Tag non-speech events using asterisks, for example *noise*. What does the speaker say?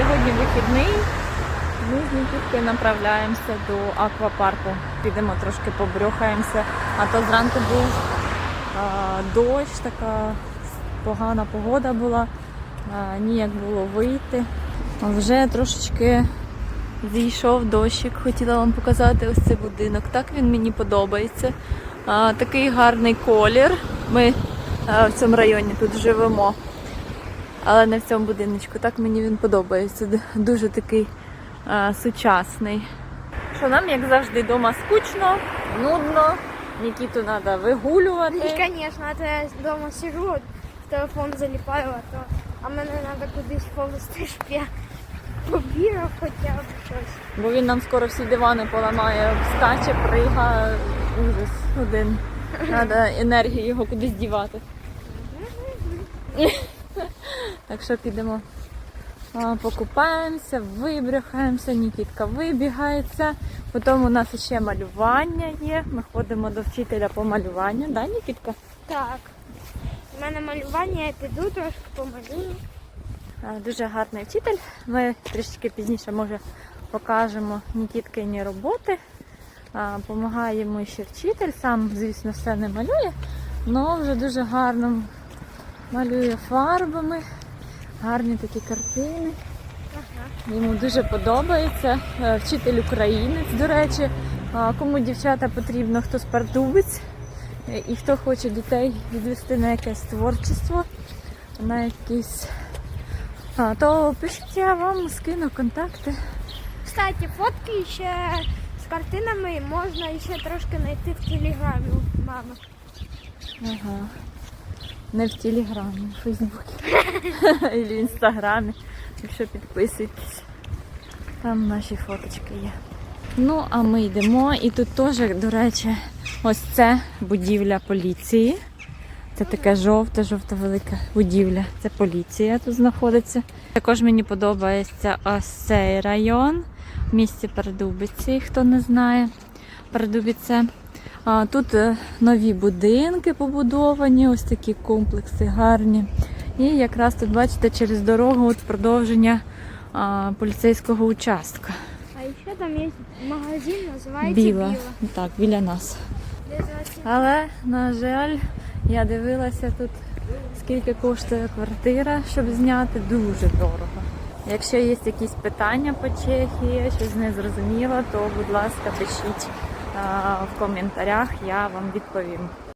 сьогодні вихідний. Ми з Нікіткою направляємося до аквапарку. Підемо трошки побрюхаємося. А то зранку був а, дощ, така погана погода була, а, ніяк було вийти. Вже трошечки зійшов дощик. Хотіла вам показати ось цей будинок. Так він мені подобається. А, такий гарний колір. Ми а, в цьому районі тут живемо. Але не в цьому будиночку. Так мені він подобається. Дуже такий а, сучасний. Що нам, як завжди, вдома скучно, нудно. Нікіту треба вигулювати. І, звісно, а то я вдома сижу, в телефон заліпаю, а то а мене треба кудись повезти, щоб я побігав хоча б щось. Бо він нам скоро всі дивани поламає, скаче, прига, ужас один. Треба енергію його кудись дівати. *laughs* Так що підемо, покупаємося, вибряхаємося, Нікітка вибігається. Потім у нас ще малювання є. Ми ходимо до вчителя по малюванню, да, Нікітка? Так. У мене малювання, я піду трошки помалюю. Дуже гарний вчитель. Ми трішки пізніше може покажемо Нікіткині роботи. Помагає йому ще вчитель, сам, звісно, все не малює, але вже дуже гарно малює фарбами. Гарні такі картини. Йому дуже подобається. Е, Вчитель українець, до речі. Кому дівчата потрібно, хто спартубець е, і хто хоче дітей відвести на якесь творчество, на якісь. То пишіть, я вам скину контакти. Кстати, фотки ще з картинами можна ще трошки знайти в телеграмі мами. Ага. Не в Телеграмі, в Фейсбуці. *laughs* І в Інстаграмі. Якщо підписуйтесь. Там наші фоточки є. Ну, а ми йдемо. І тут теж, до речі, ось це будівля поліції. Це така жовта, жовта велика будівля. Це поліція тут знаходиться. Також мені подобається ось цей район в місті Передубиці, хто не знає. Передубіце. А, Тут е, нові будинки побудовані, ось такі комплекси гарні. І якраз тут, бачите, через дорогу от продовження а, поліцейського участка. А ще там є магазин, називається Біла. Біла. Так, біля нас. Але, на жаль, я дивилася тут, скільки коштує квартира, щоб зняти, дуже дорого. Якщо є якісь питання по Чехії, щось не зрозуміло, то, будь ласка, пишіть в коментарях, я вам відповім.